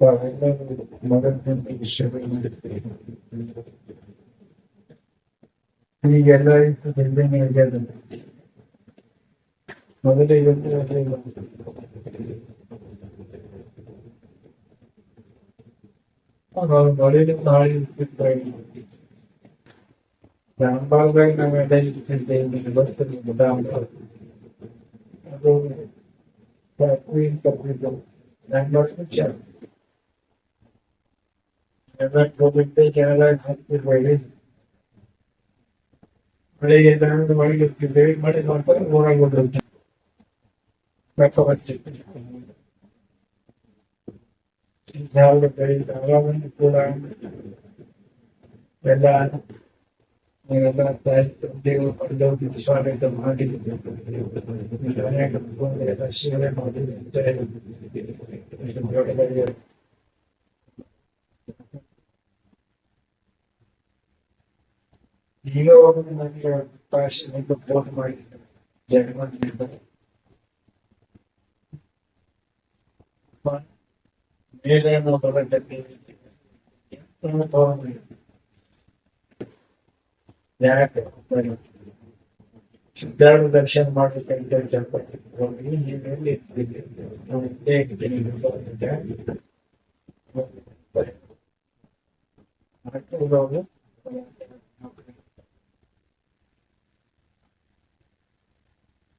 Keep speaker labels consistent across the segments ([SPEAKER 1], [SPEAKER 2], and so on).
[SPEAKER 1] ತಾವೆಲ್ಲರೂ ಮಗನಿಗೆ ವಿಷಯಗಳು ಈಗೆಲ್ಲ ಇತ್ತು ಬೆಂಬೆನೆ ಆಗ್ಯದ ಮೊದಲೇ ಇವತ್ತು ಅದೇ ಅವ್ರು ಮೊದಲು ನಾಳೆ ಇರ್ತಿದ್ರು ರಾಮಬಾಗ್ದಾಗ ನಾವೆಲ್ಲ ಇರ್ತಿದ್ದೇವೆ ಬರ್ತದೆ ರಾಮಬಾಗ್ ಅದು ಫ್ಯಾಕ್ಟ್ರಿ ತಪ್ಪಿದ್ದು ನಾನು ಬರ್ತಿದ್ದೆ ಎಲ್ಲ ಹೋಗಿದ್ದೆ ಕೆಳಗೆ ಹಾಕ್ತಿರ್ಬೇಡಿ ಮಳೆಗೆ ನಾನು ಮಳೆಗೆ ಇರ್ತಿದ್ದೇವೆ ಮಳೆ ಮಾಡ್ತಾರೆ ಊರಾಗ ಬಂದಿರ್ತೀವಿ ಯಾವ ಬೆಳೆದ ಆರಾಮನ್ನು ಕೂಡ ಎಲ್ಲ ನೀವೆಲ್ಲ ದೇವರು ಪಡೆದವರು ಸ್ವಾಗತ ಮಾಡಿ ಅನೇಕ ಎಲ್ಲ ಸೇವೆ ಮಾಡಿ ಈಗ ಒಬ್ಬರು ನನಗೆ ಭಾಷೆ ಫೋನ್ ಮಾಡಿದ್ರು ಜಗಮಂದಿರ ಮೇಲೆ ನಾವು ಬರಲಿದ್ದೇವೆ ಯಾಕೆ ಸಿದ್ಧಾರ್ಥ ದರ್ಶನ ಮಾಡ್ಬೇಕಂತ ಹೋಗಿ ನೀವು ಎಲ್ಲಿ ಇರ್ತೀರಿ ನಾವು ಇಲ್ಲೇ ಇರ್ತೀನಿ ಬಂದಿದ್ದೆ. ಅದಕ್ಕೆ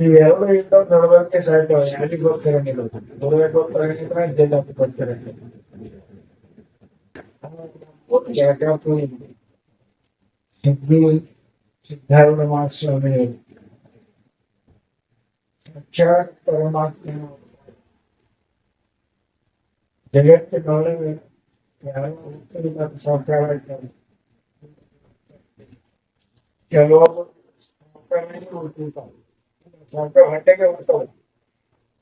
[SPEAKER 1] ನೀವೆಲ್ಲರೂ ಇಂದ ನಡವಳಿಕೆ ಸಾಯ್ತಾವ ಯಾರಿಗೆ ಗೊತ್ತಿರಂಗಿಲ್ಲ ದುರ್ಗ ಗೊತ್ತಿರಂಗಿದ್ರೆ ಇದ್ದೇ ತಪ್ಪು ಗೊತ್ತಿರಂಗಿಲ್ಲ ಸಿದ್ದು ಸಿದ್ಧಾರೂಢ ಮಹಾಸ್ವಾಮಿಯವರು ಸಾಕ್ಷಾತ್ ಪರಮಾತ್ಮ ಜಗತ್ತಿನೊಳಗೆ ಯಾವ ಉತ್ತಮ ಸಾಕಾರ ಇದ್ದಾರೆ ಕೆಲವೊಬ್ಬರು ಸಾಕಾರನೇ ಉಳ್ತಿರ್ತಾರೆ ಸ್ವಲ್ಪ ಹೊಟ್ಟೆಗೆ ಬರ್ತಾವೆ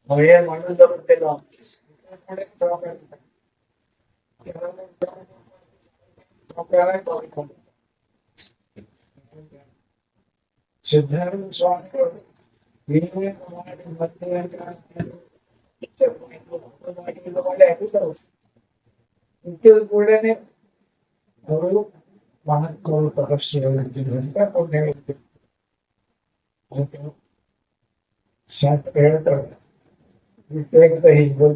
[SPEAKER 1] ನಾವು ಏನ್ ಮಾಡೋದ ಗೊತ್ತಿಲ್ಲ ಸಿದ್ಧಾರ್ಥ ಸ್ವಾಮಿಗಳು ನೀವೇ ಮಾಡಿ ಮತ್ತೆ ಒಳ್ಳೆ ಆಗಿದ್ದವು ಹುಟ್ಟಿದ ಕೂಡಲೇ ಅವರು ಮಹತ್ವಗಳು ತಪಸ್ಸುಗಳಿರ್ತಿದ್ರು ಅಂತ ಪುಣ್ಯ ಇರ್ತಿದ್ರು ಶಾಸ್ತ್ರ ಹೇಳ್ತಾರೆ You take the Hebrew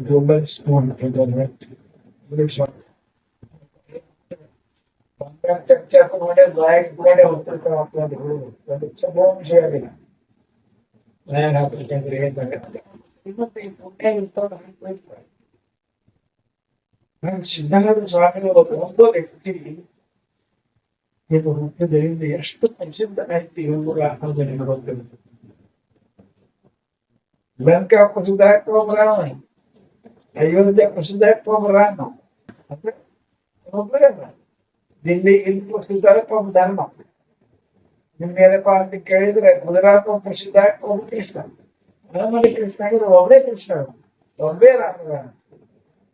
[SPEAKER 1] global stone to the left. English one. ಚರ್ಚೆ ಮಾಡಿ ಬಾಯಿಗೆ ಕೂಡ ಹೋಗ್ತಿರ್ತಾವ ಮಕ್ಕಳು ಹುಡುಗರು ಅದು ತುಂಬಾ ವಿಷಯ ಆಗಿಲ್ಲ ಬಾಯಿಗೆ ಹಾಕ್ಬೇಕಂದ್ರೆ ಏನಾಗುತ್ತೆ ನನಗೆ ಗೊತ್ತಿಲ್ಲ ಲಂಕಾ ಪ್ರಸಿದ್ಧಾತ್ಮ ರಾಮ ಅಯೋಧ್ಯ ಪ್ರಸಿದ್ಧಾತ್ಮ ರಾಮ ಅಂದ್ರೆ ಒಬ್ಬರೇ ಅಲ್ಲ. ದಿಲ್ಲಿ ಇಲ್ಲಿ ಪ್ರಸಿದ್ಧಾತ್ಮ ಧರ್ಮ ನಿಮ್ಮೇನಪ್ಪ ಅಂತ ಕೇಳಿದ್ರೆ ಗುಜರಾತ್ ಪ್ರಸಿದ್ಧಾತ್ಮ ಕೃಷ್ಣ ನಮ್ಮಲ್ಲಿ ಕೃಷ್ಣ ಆಗಿದ್ರೆ ಒಬ್ಬರೇ ಕೃಷ್ಣ ಒಬ್ಬೇ ರಾಮ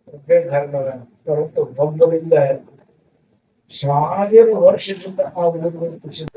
[SPEAKER 1] ಒಬ್ಬೇ ಧರ್ಮದ ಹೊರತು ಒಬ್ಬರಿಂದ ಸಾವಿರ ವರ್ಷದಿಂದ ಆ ಊರುಗಳು ಪ್ರಸಿದ್ಧ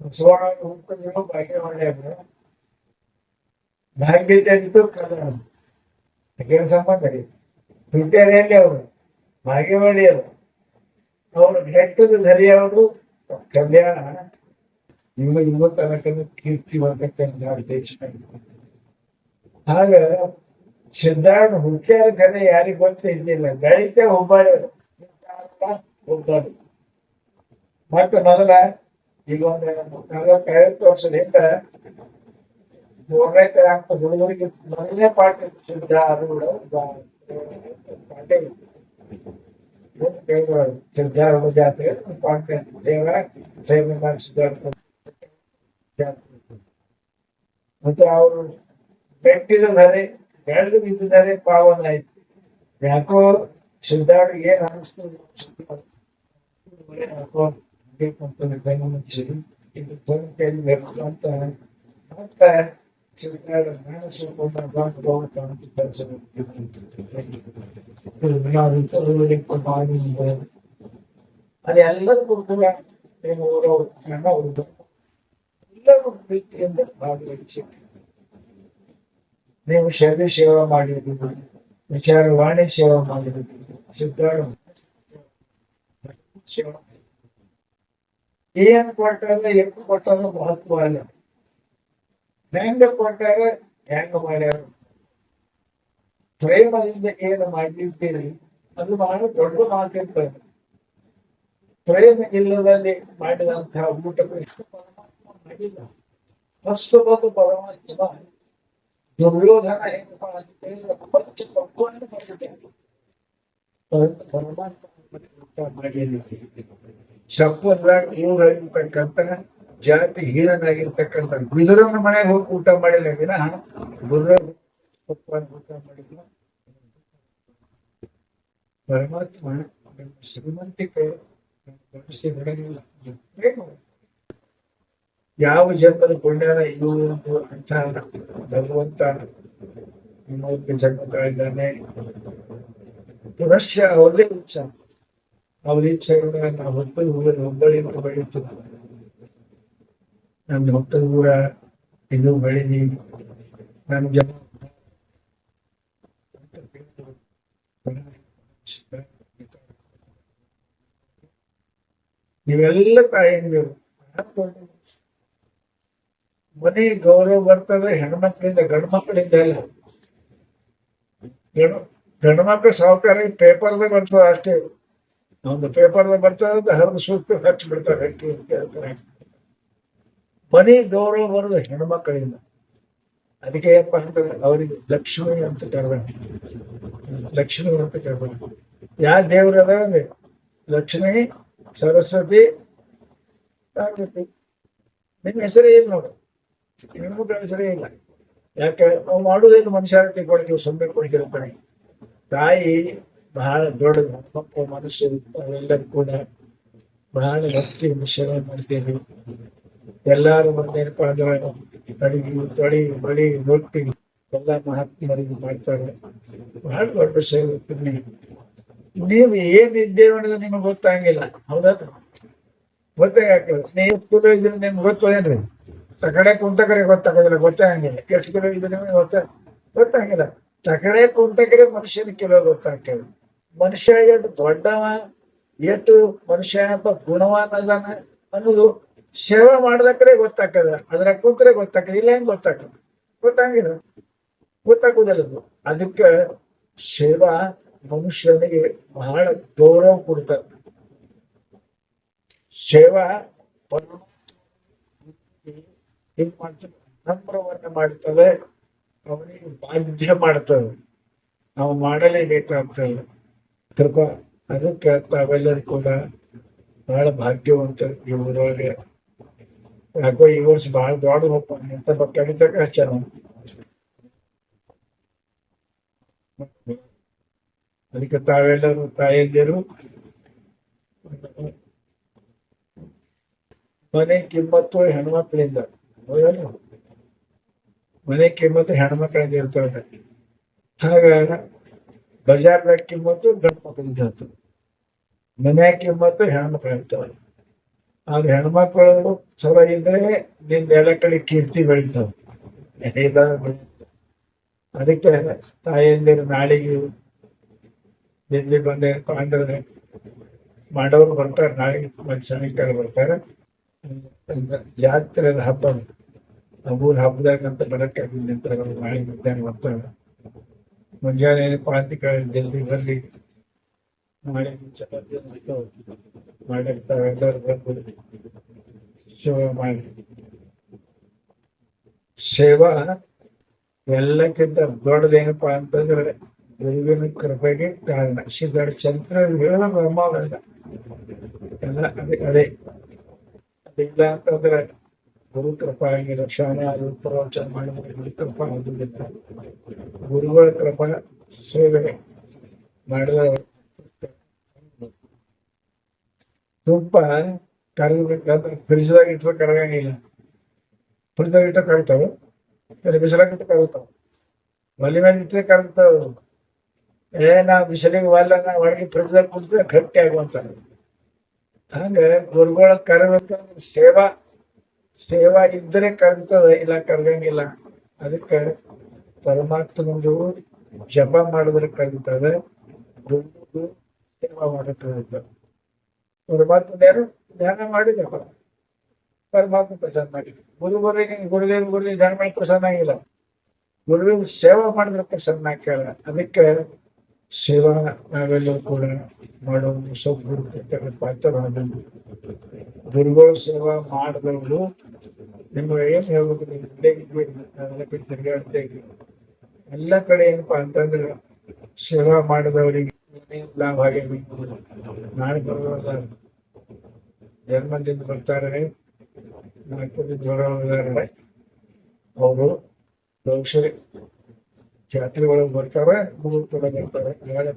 [SPEAKER 1] ಬಸವಣ್ಣ ಹುಟ್ಟಿದ್ರು ಭಾಗ್ಯ ಮಾಡ್ಯಾರ ಭಾಗ್ಯ ತೆಗೆದು ಕಲ್ಯಾಣ ಸಂಬಂಧ ರೀ ಹುಟ್ಟ್ಯಾರ ಎಲ್ಲಿ ಅವರು ಭಾಗ್ಯವಾಡಿ ಅದು ಅವರು ಬೆಟ್ಟದ ಧರಿಯವರು ಕಲ್ಯಾಣ ಇವ ಇವ ತನಕ ಕೀರ್ತಿವಂತ ದೇಶ ಆಗ ಸಿದ್ಧಾರ್ಥ ಹುಟ್ಟ್ಯಾರ ಕರೆ ಯಾರಿಗ್ ಗೊತ್ತಿದ್ದಿಲ್ಲ ಬೆಳಿಗ್ಗೆ ಹುಬ್ಬಳ್ಳಿ ಹುಬ್ಬಳ್ಳಿ ಮತ್ತೆ ಮೊದಲ ಈಗ ಒಂದು ನಲವತ್ತೈವತ್ತು ವರ್ಷದಿಂದ ಮೂರನೇ ತರಂತ ಹುಡುಗರಿಗೆ ಮೊದಲನೇ ಪಾಠ ಶುದ್ಧ ಅದು ಪಾಠ ಜಾತ್ರೆ ಪಾಠ ಸೇವೆ ಮಾಡಿ ಸಿದ್ಧಾರ್ಥ ಜಾತ್ರೆ ಮತ್ತೆ ಅವರು ಬೆಟ್ಟಿದ್ದಾರೆ ಬೆಳೆದು ಬಿದ್ದಿದ್ದಾರೆ ಪಾವನ ಆಯ್ತು. ಯಾಕೋ ಸಿದ್ಧಾರ್ಥ ಏನ್ ಅನಿಸ್ತು ಯಾಕೋ ಬೇಕು ಅಂತ ಬೆನ್ನು ಮುಚ್ಚಿ ಇದು ಫೋನ್ ಕೈಲಿ ಬೇಕು ಅಂತ ಮತ್ತೆ ಸಿದ್ಧಾರ್ಥ ನಾನು ಸ್ವಲ್ಪ ಬಂದು ಹೋಗ್ತಾ ಅಂತ ಕೆಲಸ ಅದು ಎಲ್ಲದಕ್ಕೂ ಕೂಡ ಏನು ಊರವ್ರು ಅಣ್ಣ ಹುಡುಗ ಎಲ್ಲರೂ ಪ್ರೀತಿಯಿಂದ ಭಾಗವಹಿಸಿ ನೀವು ಶರೀರ ಸೇವೆ ಮಾಡಿರ್ಬೋದು ವಿಚಾರವಾಣಿ ಸೇವೆ ಮಾಡಿರ್ಬೋದು ಸಿದ್ಧಾರ್ಥ ಸೇವೆ ಏನ್ ಕೊಟ್ಟಾಗ ಎಷ್ಟು ಕೊಟ್ಟಾಗ ಮಹತ್ವ ಅಲ್ಲ ಹೆಂಗ ಕೊಟ್ಟಾಗ ಹೆಂಗ ಮಾಡ್ಯಾರ ಪ್ರೇಮದಿಂದ ಏನು ಮಾಡಿರ್ತೀರಿ ಅದು ಬಹಳ ದೊಡ್ಡ ಮಾತಿರ್ತದೆ. ಪ್ರೇಮ ಇಲ್ಲದಲ್ಲಿ ಮಾಡಿದಂತಹ ಊಟಕ್ಕೆ ಎಷ್ಟು ಪರಮಾತ್ಮ ಮಾಡಿಲ್ಲ. ಅಷ್ಟು ಬಂದು ಪರಮಾತ್ಮ ದುರ್ಯೋಧನ ತಪ್ಪನ್ನು ಮಾಡಿದೆ ಪರಮಾತ್ಮ ಊಟ ಮಾಡಿಲ್ಲ ಶಪ್ಪದಾಗ ಇವ್ರಾಗಿರ್ತಕ್ಕಂಥ ಜಾತಿ ಹೀರನಾಗಿರ್ತಕ್ಕಂಥ ಗುಜರನ ಮನೆಗೆ ಹೋಗಿ ಊಟ ಮಾಡಿಲ್ಲ ದಿನ ಗುಜರ ಊಟ ಮಾಡಿಲ್ಲ ಪರಮಾತ್ಮ ಶ್ರೀಮಂತಿಕೆ? ಯಾವ ಜನ್ಮದ ಪುಣ್ಯನ ಒಂದು ಅಂತ ಭಗವಂತ ಜನ್ಮ ಕಳೆದಾನೆ. ಪುನಶ್ಚ ಅವರೇ ಇಚ್ಛಾ ಇಚ್ಛೆಗಳನ್ನ ನಾವು ಹೊತ್ತು ಊರ ಹುಬ್ಬಳ್ಳಿ ಬೆಳೀತು ನನ್ನ ಹೊಟ್ಟದ ಊರ ಇದು ಬೆಳೆದಿ ನನ್ನ ಜನ ನೀವೆಲ್ಲ ತಾಯಂದಿರು ಮನೆ ಗೌರವ ಬರ್ತದೆ ಹೆಣ್ಮಕ್ಳಿಂದ ಗಂಡು ಮಕ್ಕಳಿಂದ ಅಲ್ಲ. ಗಂಡು ಗಂಡು ಮಕ್ಕಳು ಸಾವುಕಾರ ಪೇಪರ್ದಾಗ ಬರ್ತದೆ ಅಷ್ಟೇ. ಒಂದು ಪೇಪರ್ದಾಗ ಅಂತ ಹರಿದು ಸೂಕ್ತ ಹಚ್ಚಿ ಬಿಡ್ತಾರೆ. ಮನೆ ಗೌರವ ಬರೋದು ಹೆಣ್ಮಕ್ಕಳಿಂದ ಅದಕ್ಕೆ ಏನಪ್ಪ ಅಂತಾರೆ ಅವರಿಗೆ ಲಕ್ಷ್ಮಿ ಅಂತ ಕರೆದ ಲಕ್ಷ್ಮಿ ಅಂತ ಕರೆದ ಯಾವ ದೇವ್ರ ಅದಾವೆ ಲಕ್ಷ್ಮಿ ಸರಸ್ವತಿ ನಿನ್ನ ಹೆಸರೇ ಇಲ್ಲ ನೋಡು. ಹೆಣ್ಮಕ್ಳ ಹೆಸರೇ ಇಲ್ಲ. ಯಾಕೆ ನಾವು ಮಾಡುವುದೇನು ಮನುಷ್ಯಾರತಿ ಕೊಡ್ತೀವಿ ಸುಮ್ಮನೆ ಕೊಡ್ತಿರ್ತಾನೆ ತಾಯಿ ಬಹಳ ದೊಡ್ಡ ಮಕ್ಕಳು ಮನುಷ್ಯರು ಎಲ್ಲರೂ ಕೂಡ. ಬಹಳ ಭಕ್ತಿಯಿಂದ ಸೇವೆ ಮಾಡ್ತೇವೆ. ಎಲ್ಲಾರು ಒಂದೇನು ಅಂದ್ರೆ ಅಡಿಗೆ, ತೊಡಿ ಬಳಿ ರೊಟ್ಟಿ ಎಲ್ಲ ಮಹಾತ್ಮರಿಗೆ ಮಾಡ್ತಾರೆ. ಬಹಳ ದೊಡ್ಡ ಸೇವೆ ಪುಣ್ಯ. ನೀವು ಏನಿದ್ದೇವೆ ಅನ್ನೋದು ನಿಮಗೆ ಗೊತ್ತಾಗಿಲ್ಲ. ಹೌದಾ? ಗೊತ್ತೇ ಆಗ್ತದೆ. ನೀವು ಕಿಲೋ ಇದ್ರೆ ನಿಮ್ಗೆ ಗೊತ್ತದೇನ್ರಿ? ತಕಡೆ ಕುಂತಕರೆ ಗೊತ್ತಾಗೋದಿಲ್ಲ ಗೊತ್ತಾಗಂಗಿಲ್ಲ ಎಷ್ಟು ಕಿಲೋ ಇದ್ರೆ ನಿಮಗೆ ಗೊತ್ತ ಗೊತ್ತಾಗಿಲ್ಲ. ತಕಡೆ ಕುಂತಕರೆ ಮನುಷ್ಯನ ಕಿಲೋ ಗೊತ್ತಾಗ್ತದೆ. ಮನುಷ್ಯ ಎಷ್ಟು ದೊಡ್ಡವ ಎಷ್ಟು ಮನುಷ್ಯ ಅಂತ ಗುಣವಾನ ಅನ್ನೋದು ಸೇವೆ ಮಾಡ್ದಕ್ರೆ ಗೊತ್ತಾಗ್ತದ. ಅದ್ರ ಕೂತ್ರೆ ಗೊತ್ತಾಕದ ಇಲ್ಲ ಹೆಂಗ್ ಗೊತ್ತಾಗ್ತದೆ. ಗೊತ್ತಾಗಿಲ್ಲ. ಗೊತ್ತಾಗುದಿಲ್ಲ ಅದು. ಅದಕ್ಕೆ ಸೇವಾ ಮನುಷ್ಯನಿಗೆ ಬಹಳ ಗೌರವ ಕೊಡ್ತ ಸೇವಾ ಇದು ಮಾಡ್ತದೆ. ನಮ್ರವನ್ನ ಮಾಡ್ತದೆ. ಅವನಿಗೆ ಬಾಧ್ಯ ಮಾಡ್ತದೆ. ನಾವು ಮಾಡಲೇಬೇಕಾಗ್ತದೆ. ಕೃಪಾ ಅದಕ್ಕೆ ತಾವೆಲ್ಲರೂ ಕೂಡ. ಬಹಳ ಭಾಗ್ಯವಂತ ಈ ಊರೊಳಗೆ ಯಾಕೋ ಈ ವರ್ಷ ಬಹಳ ದೊಡ್ಡ ರೂಪ ಅಂತ ಕಡಿತಕ್ಕ ಹಚ್ಚಾರ ಅದಕ್ಕೆ ತಾವೆಲ್ಲರೂ ತಾಯಂದಿರು, ಮನೆ ಕಿಮ್ಮತ್ತು ಹೆಣ್ಮಕ್ಳಿಂದ. ಹೌದಲ್ಲ? ಮನೆ ಕಿಮ್ಮತ್ತು ಹೆಣ್ಮಕ್ಳಿಂದ ಇರ್ತದೆ. ಹಾಗ ಬಜಾರ್ದಾಗ ಕಿಮ್ಮತ್ತು, ಗಂಡು ಮಕ್ಕಳಿಂದ ಇರ್ತದೆ ಮನ್ಯಾಗ ಕಿಮ್ಮತ್ತು, ಹೆಣ್ಮಕ್ಳು ಇರ್ತವೆ ಆದ್ರೆ ಹೆಣ್ಮಕ್ಳು ಚಲೋ ಇದ್ರೆ ನಿಂದ ಎಲ್ಲ ಕಡೆ ಕೀರ್ತಿ ಬೆಳಿತಾವ. ಅದಕ್ಕೆ ತಾಯಿಯಂದಿರು ನಾಳೆಗೆ ನಿಂದಿ ಬಂದೆ ಅಂದ್ರೆ ಮಾಡೋರು ಬರ್ತಾರೆ, ನಾಳೆಗೆ ಸಾಯಂಕಾಲ ಬರ್ತಾರೆ. ಜಾತ್ರೆದ ಹಬ್ಬ. ಊರ ಹಬ್ಬದಾಗ ಬರಕ್ಕೆ ನಿಂತಾರೆ ನಾಳೆ ಮಧ್ಯಾಹ್ನ ಹೊತ್ತು ಮುಂಜಾನೆ ಕಳೆ ಜಲ್ದಿ ಬರ್ಲಿ ಮಾಡಿ ಚಪಾತಿ ಒಂದು ಮಾಡಿರ್ತಾವೆ ಎಲ್ಲರೂ ಬಂದು ಸೇವೆ ಮಾಡಿ. ಸೇವಾ ಎಲ್ಲಕ್ಕಿಂತ ದೊಡ್ಡದೇನಪ್ಪ ಅಂತಂದ್ರೆ ಗುರುವಿನ ಕೃಪೆಗೆ ಕಾರಣ. ಸಿದ್ಧಾರ್ಥ ಚಂದ್ರ ಹೇಳೋದು ಬ್ರಹ್ಮವಲ್ಲ ಎಲ್ಲ ಅದೇ ಅದೇ. ಅದಿಲ್ಲ ಅಂತಂದ್ರೆ ಗುರು ರಕ್ಷಣೆ ಅದು ಪ್ರವಚನ ಮಾಡಿ ಗುರು ಕೃಪಾ ಗುರುಗಳ ಕೃಪಾ ಸೇವೆ ಮಾಡಿದ ತುಪ್ಪ ಕರಗಬೇಕಂದ್ರೆ ಫ್ರಿಜ್ದಾಗ ಇಟ್ಟರೆ ಕರಗಂಗಿಲ್ಲ. ಫ್ರಿಜ್ದಾಗ ಇಟ್ಟರೆ ಕರಗ್ತಾವ ಬಿಸಿಲಾಗ ಇಟ್ಟು ಕರಗ್ತಾವ. ಒಲೆ ಮೇಲೆ ಇಟ್ಟರೆ ಕರಗ್ತಾವ ಏ, ನಾ ಬಿಸಿಲಿಗೆ ಒಲ್ಲ ನಾ ಒಳಗೆ ಫ್ರಿಜ್ದಾಗ ಕುಡಿದ್ರೆ ಗಟ್ಟಿ ಆಗುವಂತ ಹಂಗ ಗುರುಗಳ ಕರಗಬೇಕಾದ್ರೆ ಸೇವಾ ಸೇವಾ ಇದ್ರೆ ಕರಗ್ತದ ಇಲ್ಲ ಕರಗಂಗಿಲ್ಲ ಅದಕ್ಕೆ ಪರಮಾತ್ಮನದು ಜಪ ಮಾಡಿದ್ರೆ ಕರಗ್ತದೆ ಗುರುದು ಸೇವಾ ಮಾಡಕ್ಕೆ ಕರಗ್ತದೆ ಪರಮಾತ್ಮನೇನು ಧ್ಯಾನ ಮಾಡಿದ ಪರಮಾತ್ಮ ಪ್ರಸಾದ ಮಾಡಿ. ಬರೀ ಗುರುದೇವ್ ಗುರುದೇವ್ ಧ್ಯಾನ ಮಾಡಿ ಪ್ರಸನ್ನ ಆಗಿಲ್ಲ. ಗುರುವಿನ ಸೇವಾ ಮಾಡಿದ್ರೆ ಪ್ರಸನ್ನ ಕೇಳ ಅದಕ್ಕೆ ಸೇವಾ ನಾವೆಲ್ಲರೂ ಕೂಡ ಮಾಡೋದು ಸದ್ಗುರು ಗುರು ಪಾತ್ರರಾದ ಗುರುಗಳು ಸೇವಾ ಮಾಡಿದವರು ನಿಮ್ಗೆ ಏನ್ ಹೇಳ್ಬೇಕು ಇಲ್ಲೇ ತಿರ್ಗಾಡ್ತಾ ಇದ್ದೀವಿ. ಎಲ್ಲ ಕಡೆ ಏನಪ್ಪಾ ಅಂತಂದ್ರೆ ಸೇವಾ ಮಾಡಿದವರಿಗೆ ಲಾಭ ಆಗ್ಯಾವ ನಾಳೆ ಬರೋದ ಜನ್ಮದಿಂದ ಬರ್ತಾರೆ. ನಾಲ್ಕು ಜ್ವರ ಅವರು ಬಹುಶಃ ಜಾತ್ರೆ ಒಳಗೆ ಬರ್ತಾರೆ ಬರ್ತಾರೆ, ನಾಳೆ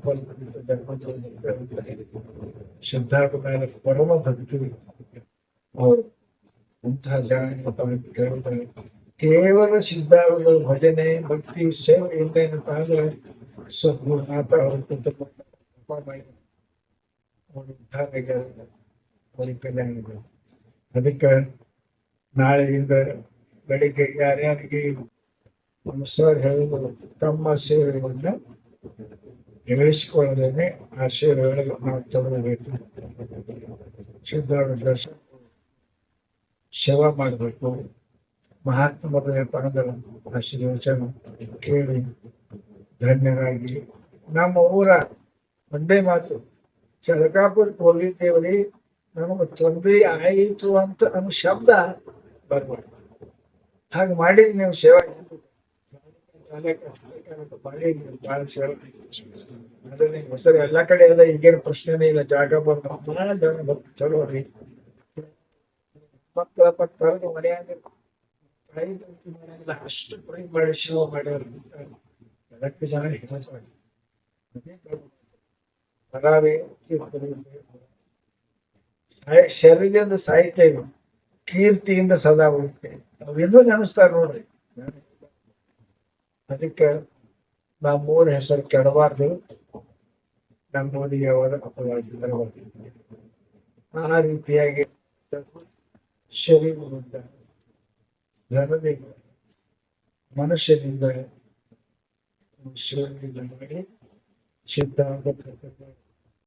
[SPEAKER 1] ಮೇಲೆ ಪರಮ ಭಕ್ತಿ ಅವರು ಇಂತಹ ಕೇವಲ ಸಿದ್ಧಾರ್ಥ ಭಜನೆ, ಭಕ್ತಿ ಸೇವೆಯಿಂದ ಏನಪ್ಪ ಅಂದ್ರೆ ಸದ್ಗುರುನಾಥ ಅವರು ಕುಟುಂಬ ಅವರು ಅದಕ್ಕೆ ನಾಳೆಯಿಂದ ಬೆಳಿಗ್ಗೆ ಯಾರ್ಯಾರಿಗೆ ಸರ್ ಹೇಳಿದ್ರು ತಮ್ಮ ಸೇವೆಗಳನ್ನ ಹೇಳಿಸಿಕೊಳ್ಳದೇನೆ ಆ ಸೇವೆಗಳಿಗೆ ನಾವು ತೊಡಗಬೇಕು. ಸಿದ್ಧಾರ್ಥ ದರ್ಶನ ಸೇವಾ ಮಾಡಬೇಕು. ಮಹಾತ್ಮರ ಪಣದ ಆಶೀರ್ವಚನ ಕೇಳಿ ಧನ್ಯರಾಗಿ. ನಮ್ಮ ಊರ ಒಂದೇ ಮಾತು, ಚರಕಾಪುರಕ್ಕೆ ಹೋಗಿದ್ದೇವ್ರಿ, ನಮಗೆ ತೊಂದರೆ ಆಯಿತು ಅಂತ ನಮ್ಗೆ ಶಬ್ದ ಬರ್ಬಾರ್ದು ಹಾಗೆ ಮಾಡಿ ನೀವು ಸೇವೆ ಮಾಡಿ ಭಾಳ ಸೇವೆ ಅದೇ ನಿಮ್ಗೆ ಸರಿ ಎಲ್ಲ ಕಡೆ ಎಲ್ಲಾ ಈಗೇನು ಪ್ರಶ್ನೆನೇ ಇಲ್ಲ ಜಾಗ ಬಂದು ಜನ ಬರ್ತ ಚಲೋ ರೀ ಮಕ್ಕಳ ಪಕ್ಕ ಮನೆಯಾಗ ಅಷ್ಟು ಪ್ರೈ ಮಾಡಿ ಶೋ ಮಾಡ್ಯಾರ ಅದಕ್ಕೆ ಜನ ಹಿಮ್ಮತ್ ಮಾಡಿ ಸಾಯ- ಶರೀರದಿಂದ ಸಾಯ್ತೇವೆ ಕೀರ್ತಿಯಿಂದ ಸದಾ ಉಳಿತೇವೆ ಅವೆಲ್ಲೂ ನೆನೆಸ್ತಾರೆ ನೋಡ್ರಿ ಅದಕ್ಕೆ ನಮ್ಮೂರ ಹೆಸರು ಕೆಡಬಾರ್ದು. ನಮ್ಮೂರಿಗೆ ಅವರ ಅಪವಾದಿಸಿದರೆ ಆ ರೀತಿಯಾಗಿ ಶರೀರದಿಂದ ಧನದಿಂದ ಮನುಷ್ಯನಿಂದ ಶಿವನಿಂದ ಮಾಡಿ ಸಿದ್ಧಾಂತ